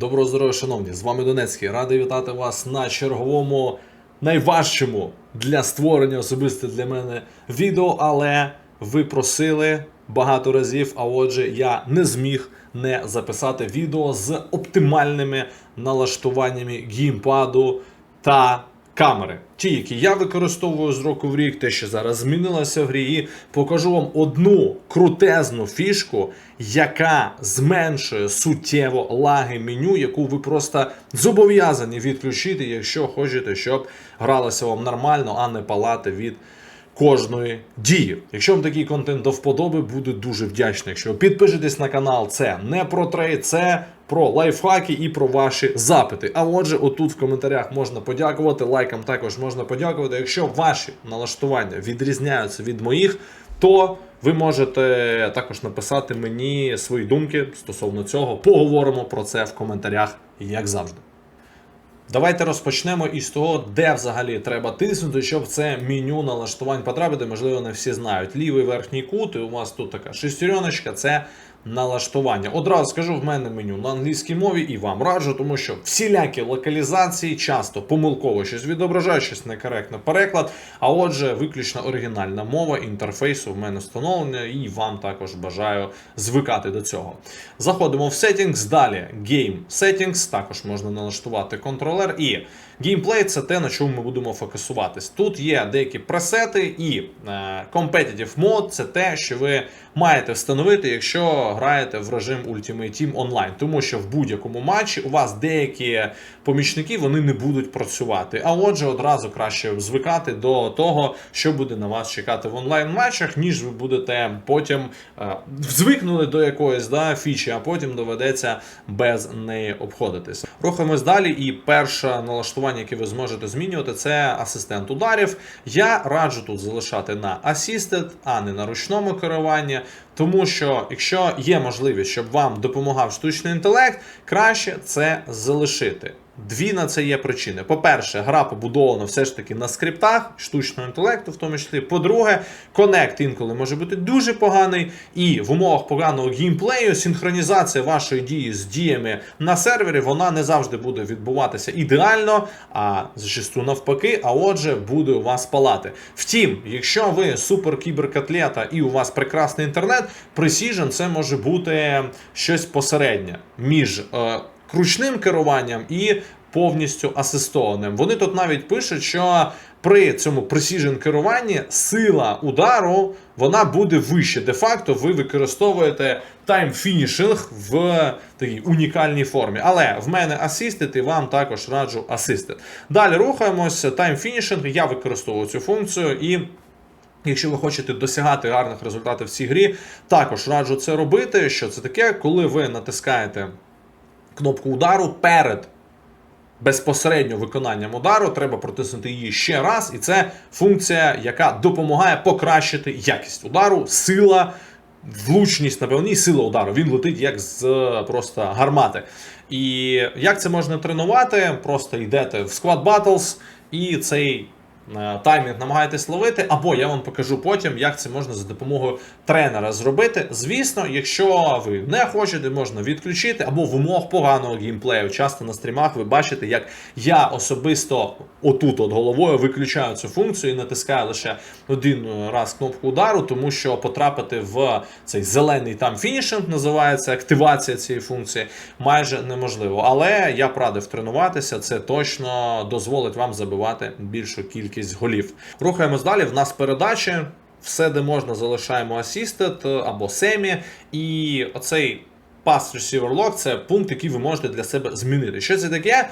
Доброго здоров'я, шановні! З вами Донецький. Радий вітати вас на черговому найважчому для створення особисто для мене відео, але ви просили багато разів, а отже, я не зміг не записати відео з оптимальними налаштуваннями гімпаду та камери. Ті, які я використовую з року в рік, те, що зараз змінилося в грі, і покажу вам одну крутезну фішку, яка зменшує суттєво лаги меню, яку ви просто зобов'язані відключити, якщо хочете, щоб гралося вам нормально, а не палати від кожної дії. Якщо вам такий контент до вподоби, буду дуже вдячний. Якщо підпишетесь на канал, це не про трейд, це про лайфхаки і про ваші запити. А отже, отут в коментарях можна подякувати, лайкам також можна подякувати. Якщо ваші налаштування відрізняються від моїх, то ви можете також написати мені свої думки стосовно цього. Поговоримо про це в коментарях, як завжди. Давайте розпочнемо із того, де взагалі треба тиснути, щоб це меню налаштувань потрапити. Можливо, не всі знають. Лівий верхній кут, і у вас тут така шестереночка, це налаштування. Одразу скажу, в мене меню на англійській мові і вам раджу, тому що всілякі локалізації часто помилково щось відображають, щось некоректно переклад. А отже, виключно оригінальна мова інтерфейсу в мене встановлена, і вам також бажаю звикати до цього. Заходимо в Settings, далі Game Settings, також можна налаштувати контролер і геймплей це те, на чому ми будемо фокусуватись. Тут є деякі пресети, і е, Competitive Mode це те, що ви маєте встановити, якщо граєте в режим Ultimate Team Online. Тому що в будь-якому матчі у вас деякі помічники вони не будуть працювати. А отже, одразу краще звикати до того, що буде на вас чекати в онлайн матчах, ніж ви будете потім е, звикнули до якоїсь да, фічі, а потім доведеться без неї обходитись. Рухаємось далі, і перше налаштування, яке ви зможете змінювати, це асистент ударів. Я раджу тут залишати на Assisted, а не на ручному керуванні. Тому що, якщо є можливість, щоб вам допомагав штучний інтелект, краще це залишити. Дві на це є причини. По-перше, гра побудована все ж таки на скриптах штучного інтелекту, в тому числі. По-друге, конект інколи може бути дуже поганий, і в умовах поганого геймплею синхронізація вашої дії з діями на сервері вона не завжди буде відбуватися ідеально, а зачасту навпаки, а отже, буде у вас палати. Втім, якщо ви супер кіберкотлета і у вас прекрасний інтернет, Precision це може бути щось посереднє між. Е, ручним керуванням і повністю асистованим. Вони тут навіть пишуть, що при цьому precision керуванні сила удару вона буде вище. Де-факто ви використовуєте тайм-фінішинг в такій унікальній формі. Але в мене асистит і вам також раджу асистит. Далі рухаємося. Тайм-фінішинг. Я використовую цю функцію і. Якщо ви хочете досягати гарних результатів в цій грі, також раджу це робити. Що це таке, коли ви натискаєте кнопку удару перед безпосередньо виконанням удару, треба протиснути її ще раз, і це функція, яка допомагає покращити якість удару, сила, влучність на певній сила удару. Він летить як з просто гармати. І як це можна тренувати? Просто йдете в Squad Battles і цей. Таймінг намагаєтесь ловити, або я вам покажу потім, як це можна за допомогою тренера зробити. Звісно, якщо ви не хочете, можна відключити, або в умовах поганого геймплею. Часто на стрімах ви бачите, як я особисто отут от головою виключаю цю функцію і натискаю лише один раз кнопку удару, тому що потрапити в цей зелений там фінішинг, називається активація цієї функції, майже неможливо. Але я б радив тренуватися, це точно дозволить вам забивати більшу кількість голів. Рухаємось далі. В нас передачі. Все, де можна, залишаємо Assisted або Semi. І оцей Pass Receiver Lock це пункт, який ви можете для себе змінити. Що це таке?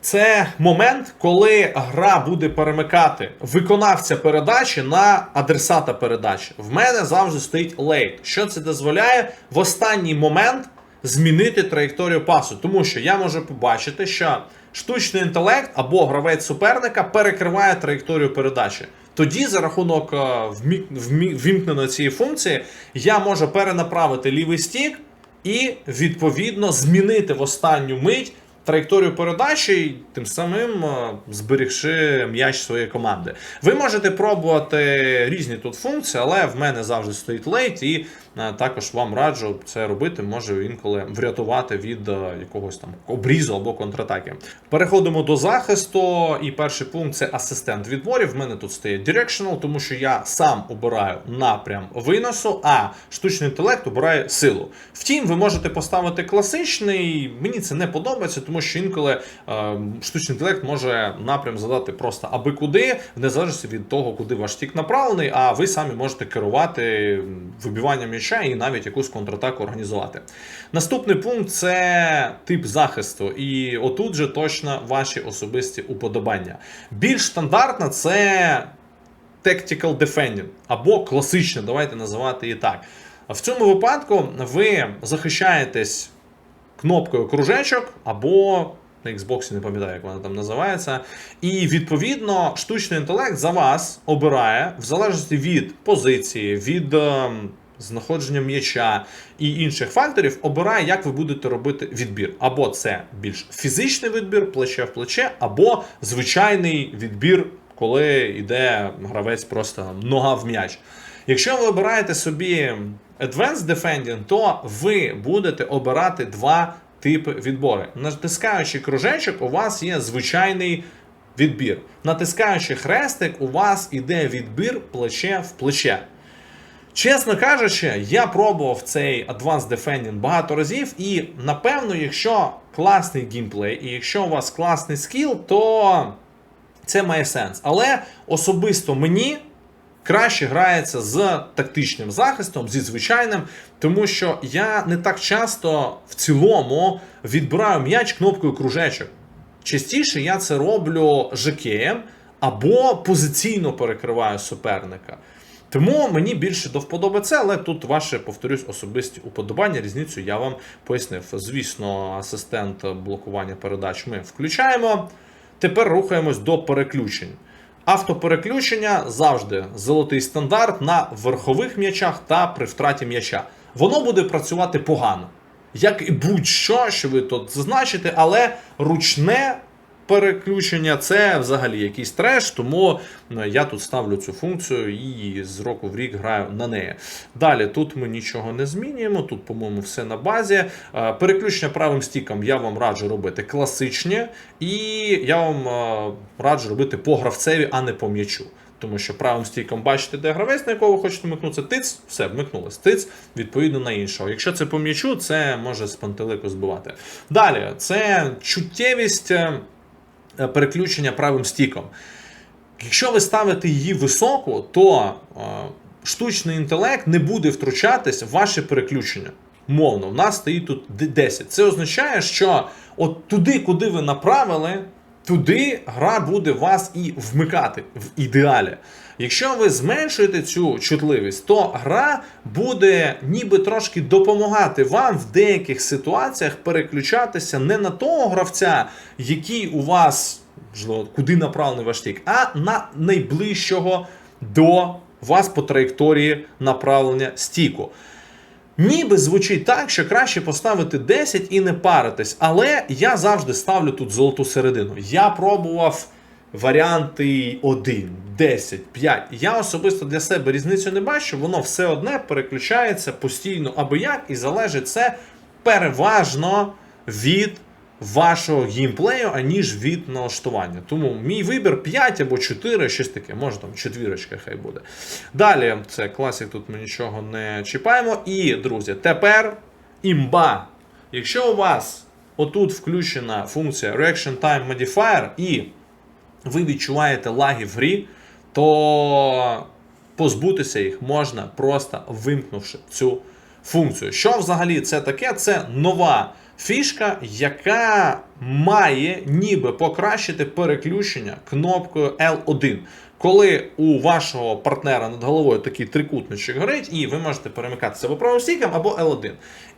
Це момент, коли гра буде перемикати виконавця передачі на адресата передачі. В мене завжди стоїть late. Що це дозволяє в останній момент змінити траєкторію пасу, тому що я можу побачити, що штучний інтелект або гравець суперника перекриває траєкторію передачі. Тоді, за рахунок е, ввімкненої цієї функції, я можу перенаправити лівий стік і відповідно змінити в останню мить траєкторію передачі, тим самим е, зберігши м'яч своєї команди. Ви можете пробувати різні тут функції, але в мене завжди стоїть лейт, і також вам раджу це робити, може інколи врятувати від е, якогось там обрізу або контратаки. Переходимо до захисту. І перший пункт це асистент відборів. В мене тут стоїть Directional, тому що я сам обираю напрям виносу, а штучний інтелект обирає силу. Втім, ви можете поставити класичний. Мені це не подобається, тому що інколи е, штучний інтелект може напрям задати просто аби куди, в незалежності від того, куди ваш тік направлений, а ви самі можете керувати вибиванням м'яча і навіть якусь контратаку організувати. Наступний пункт це тип захисту, і отут же точно ваші особисті уподобання. Більш стандартна це tactical defending або класичне, давайте називати її так. В цьому випадку ви захищаєтесь кнопкою кружечок або на Xbox не пам'ятаю, як вона там називається. І відповідно штучний інтелект за вас обирає в залежності від позиції, від ем, знаходження м'яча і інших факторів, обирає, як ви будете робити відбір. Або це більш фізичний відбір, плече в плече, або звичайний відбір, коли йде гравець просто нога в м'яч. Якщо ви обираєте собі Advanced Defending, то ви будете обирати два типи відбори. Натискаючи кружечок, у вас є звичайний відбір. Натискаючи хрестик, у вас іде відбір плече в плече. Чесно кажучи, я пробував цей Advanced Defending багато разів, і напевно, якщо класний геймплей, і якщо у вас класний скіл, то це має сенс. Але особисто мені краще грається з тактичним захистом, зі звичайним, тому що я не так часто в цілому відбираю м'яч кнопкою кружечок. Частіше я це роблю ЖКМ або позиційно перекриваю суперника. Тому мені більше до вподоби це, але тут ваше, повторюсь, особисті уподобання. Різницю я вам пояснив. Звісно, асистент блокування передач ми включаємо. Тепер рухаємось до переключень. Автопереключення завжди золотий стандарт на верхових м'ячах та при втраті м'яча. Воно буде працювати погано. Як і будь-що, що ви тут зазначите, але ручне переключення це взагалі якийсь треш, тому ну, я тут ставлю цю функцію і з року в рік граю на неї. Далі тут ми нічого не змінюємо. Тут, по-моєму, все на базі. Е, Переключення правим стіком я вам раджу робити класичні, і я вам е, раджу робити по гравцеві, а не по м'ячу. Тому що правим стійком бачите, де гравець, на якого хочете вмикнутися, тиц, все, вмикнулось. Тиц, відповідно на іншого. Якщо це по м'ячу, це може з пантелику збивати. Далі, це чуттєвість е, переключення правим стіком. Якщо ви ставите її високо, то е, штучний інтелект не буде втручатись в ваше переключення. Мовно, в нас стоїть тут 10. Це означає, що от туди, куди ви направили, туди гра буде вас і вмикати в ідеалі. Якщо ви зменшуєте цю чутливість, то гра буде ніби трошки допомагати вам в деяких ситуаціях переключатися не на того гравця, який у вас можливо, куди направлений ваш тік, а на найближчого до вас по траєкторії направлення стіку. Ніби звучить так, що краще поставити 10 і не паритись, але я завжди ставлю тут золоту середину. Я пробував варіанти 1, 10, 5. Я особисто для себе різницю не бачу, воно все одне переключається постійно або як, і залежить це переважно від вашого геймплею, аніж від налаштування. Тому мій вибір 5 або 4, щось таке, може там четвірочка хай буде. Далі, це класик, тут ми нічого не чіпаємо. І, друзі, тепер імба. Якщо у вас отут включена функція Reaction Time Modifier, і ви відчуваєте лаги в грі, то позбутися їх можна просто вимкнувши цю функцію. Що взагалі це таке? Це нова фішка, яка має ніби покращити переключення кнопкою L1. Коли у вашого партнера над головою такий трикутничок горить, і ви можете перемикатися або правим стіком, або L1.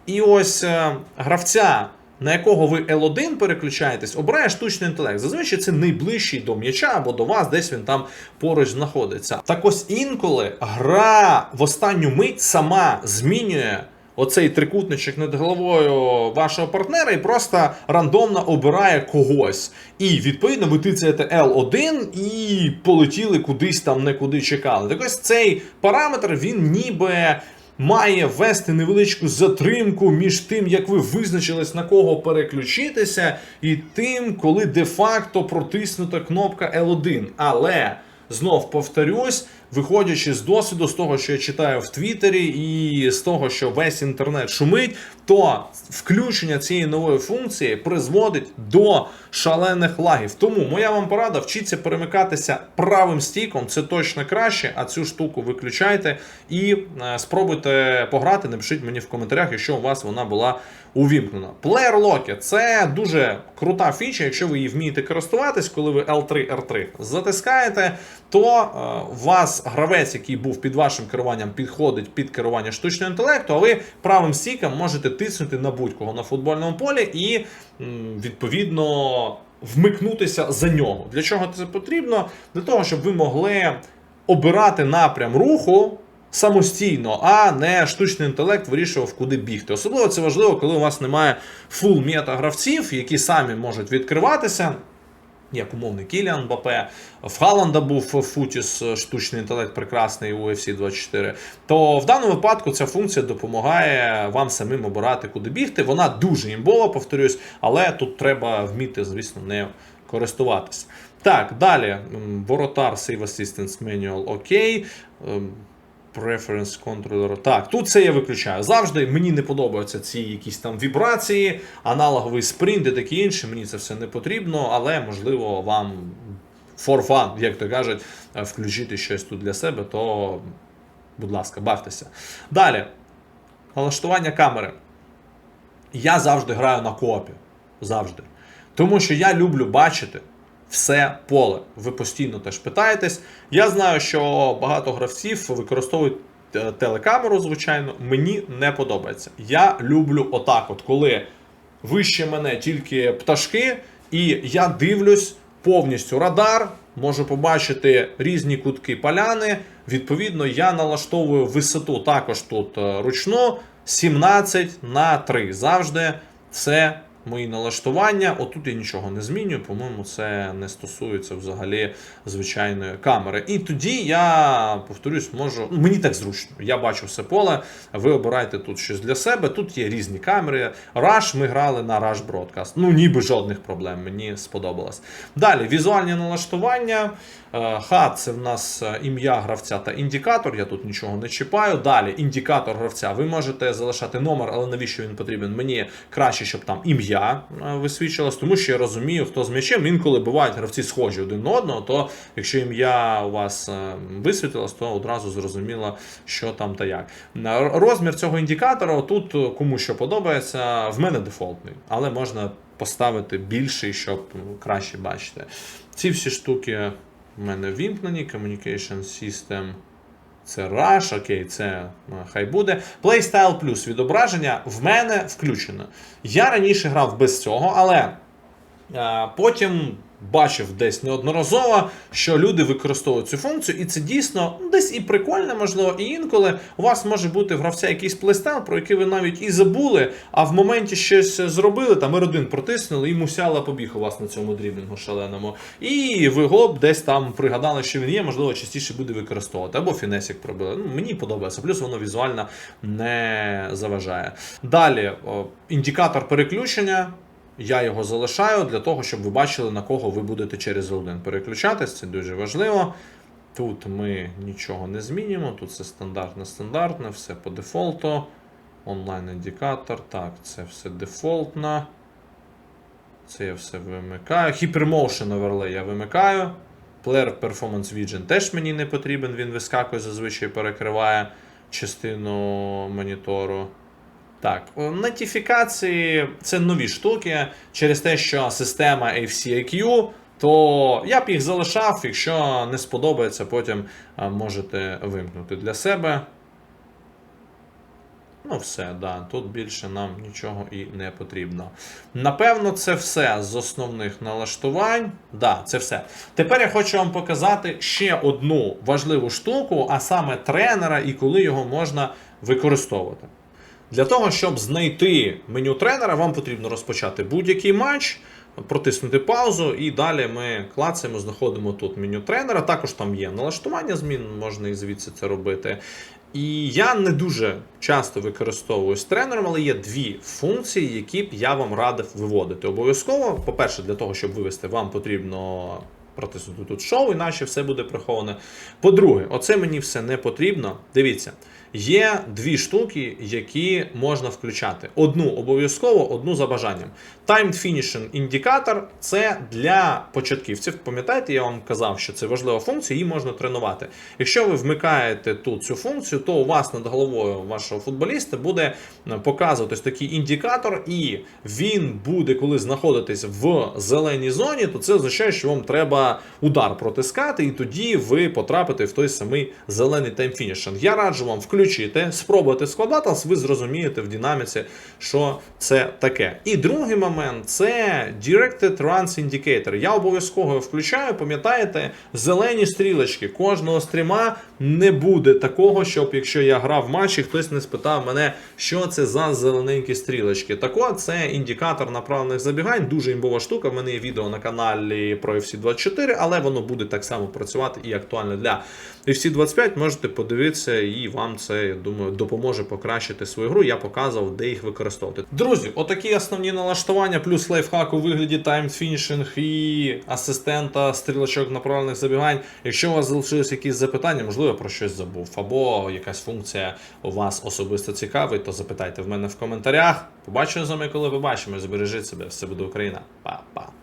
І ось е, гравця, на якого ви L1 переключаєтесь, обирає штучний інтелект. Зазвичай це найближчий до м'яча або до вас, десь він там поруч знаходиться. Так ось інколи гра в останню мить сама змінює. Оцей трикутничок над головою вашого партнера і просто рандомно обирає когось. І відповідно ви тицяєте L1 і полетіли кудись там, не куди чекали. Так ось цей параметр він ніби має ввести невеличку затримку між тим, як ви визначились на кого переключитися, і тим, коли де-факто протиснута кнопка L1. Але знов повторюсь, виходячи з досвіду, з того, що я читаю в Твіттері, і з того, що весь інтернет шумить, то включення цієї нової функції призводить до шалених лагів. Тому моя вам порада вчіться перемикатися правим стіком, це точно краще. А цю штуку виключайте і е, спробуйте пограти. Напишіть мені в коментарях, якщо у вас вона була увімкнена. Player Lock – це дуже крута фіча, якщо ви її вмієте користуватись, коли ви L3 R3 затискаєте, то е, у вас гравець, який був під вашим керуванням, підходить під керування штучного інтелекту, а ви правим стіком можете тиснути на будь-кого на футбольному полі і відповідно вмикнутися за нього. Для чого це потрібно? Для того, щоб ви могли обирати напрям руху самостійно, а не штучний інтелект вирішував, куди бігти. Особливо це важливо, коли у вас немає фул мета гравців, які самі можуть відкриватися. Як умовний Кіліан Мбапе, в Халанда був Футіс, штучний інтелект прекрасний у UFC 24. То в даному випадку ця функція допомагає вам самим обирати, куди бігти. Вона дуже імбова, повторюсь, але тут треба вміти, звісно, не користуватися. Так, далі. Воротар Save Assistance Manual, окей. Preference controller. Так, тут це я виключаю. Завжди мені не подобаються ці якісь там вібрації, аналоговий спринт і таке інше. Мені це все не потрібно, але можливо вам for fun, як то кажуть, е, включити щось тут для себе, то, будь ласка, бавтеся. Далі. Налаштування камери. Я завжди граю на коопі. Завжди. Тому що я люблю бачити все поле. Ви постійно теж питаєтесь. Я знаю, що багато гравців використовують е, телекамеру, звичайно. Мені не подобається. Я люблю отак, от коли вище мене тільки пташки, і я дивлюсь повністю радар, можу побачити різні кутки поляни. Відповідно, я налаштовую висоту також тут е, ручну 17 на 3. Завжди це мої налаштування. Отут я нічого не змінюю, по-моєму, це не стосується взагалі звичайної камери. І тоді я повторюсь, можу. ну, Мені так зручно. Я бачу все поле. Ви обирайте тут щось для себе. Тут є різні камери. Rush ми грали на Rush Broadcast. Ну, ніби жодних проблем. Мені сподобалось. Далі візуальні налаштування. Е, Хат це в нас е, ім'я гравця та індикатор. Я тут нічого не чіпаю. Далі індикатор гравця. Ви можете залишати номер, але навіщо він потрібен? Мені краще, щоб там ім'я е, висвічувалось, тому що я розумію, хто з м'ячем. Інколи бувають гравці схожі один на одного. То якщо ім'я у вас е, висвітилось, то одразу зрозуміло, що там та як. Розмір цього індикатора тут е, кому що подобається. В мене дефолтний, але можна поставити більший, щоб краще бачити. Ці всі штуки в мене вімкнені. Communication System. Це Rush, окей, це е, хай буде. Playstyle Plus відображення в мене включено. Я раніше грав без цього, але потім бачив десь неодноразово, що люди використовують цю функцію, і це дійсно десь і прикольно, можливо, і інколи у вас може бути в гравця якийсь плейстайл, про який ви навіть і забули, а в моменті щось зробили, там R1 протиснули, і мусяла побіг у вас на цьому дрібінгу шаленому. І ви гоп десь там пригадали, що він є, можливо, частіше буде використовувати. Або фінесік пробили. Ну, мені подобається. Плюс воно візуально не заважає. Далі, індикатор переключення. Я його залишаю для того, щоб ви бачили, на кого ви будете через L1 переключатись. Це дуже важливо. Тут ми нічого не змінюємо. Тут все стандартне, стандартне, все по дефолту. Онлайн-індикатор. Так, це все дефолтно. Це я все вимикаю. Hypermotion Overlay я вимикаю. Player Performance Vision теж мені не потрібен, він вискакує, зазвичай перекриває частину монітору. Так, нотифікації це нові штуки через те, що система AFC-IQ, то я б їх залишав, якщо не сподобається, потім можете вимкнути для себе. Ну, все, да, тут більше нам нічого і не потрібно. Напевно, це все з основних налаштувань. Да, це все. Тепер я хочу вам показати ще одну важливу штуку, а саме тренера і коли його можна використовувати. Для того, щоб знайти меню тренера, вам потрібно розпочати будь-який матч, протиснути паузу, і далі ми клацаємо, знаходимо тут меню тренера. Також там є налаштування змін, можна і звідси це робити. І я не дуже часто використовую з тренером, але є дві функції, які б я вам радив виводити. Обов'язково, по-перше, для того, щоб вивести, вам потрібно протиснути тут шоу, іначе все буде приховане. По-друге, оце мені все не потрібно. Дивіться, є дві штуки, які можна включати. Одну обов'язково, одну за бажанням. Timed Finishing індикатор це для початківців. Пам'ятаєте, я вам казав, що це важлива функція, її можна тренувати. Якщо ви вмикаєте тут цю функцію, то у вас над головою вашого футболіста буде е, показуватись такий індикатор, і він буде, коли знаходитесь в зеленій зоні, то це означає, що вам треба удар протискати, і тоді ви потрапите в той самий зелений таймфінішинг. Я раджу вам включити, спробувати складати, ви зрозумієте в динаміці, що це таке. І другий момент це Directed Runs Indicator. Я обов'язково включаю, пам'ятаєте, зелені стрілочки. Кожного стріма не буде такого, щоб якщо я грав в матчі, хтось не спитав мене, що це за зелененькі стрілочки. Так от, це індикатор направлених забігань, дуже імбова штука. В мене є відео на каналі про FC24, але воно буде так само працювати і актуально для FC25. Можете подивитися, і вам це, я думаю, допоможе покращити свою гру. Я показував, де їх використовувати. Друзі, отакі основні налаштування, плюс лайфхак у вигляді таймфінішинг і асистента стрілочок направлених забігань. Якщо у вас залишились якісь запитання, можливо, про щось забув, або якась функція у вас особисто цікавить, то запитайте в мене в коментарях. Побачимо з вами, коли побачимо. Збережіть себе, все буде Україна. Па-па.